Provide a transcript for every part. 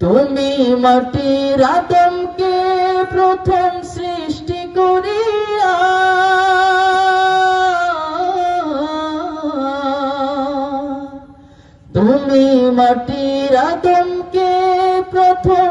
তুমি মাটির আদমকে প্রথম সৃষ্টি করিয়া তুমি মাটির আদমকে প্রথম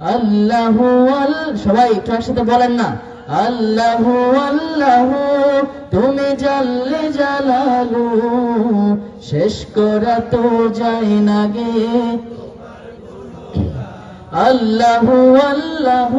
আল্লাহ সবাই একটু একসাথে বলেন না। তুমি জাল্লে জালালু, শেষ করা তো যায় না গে। আল্লাহু আল্লাহ।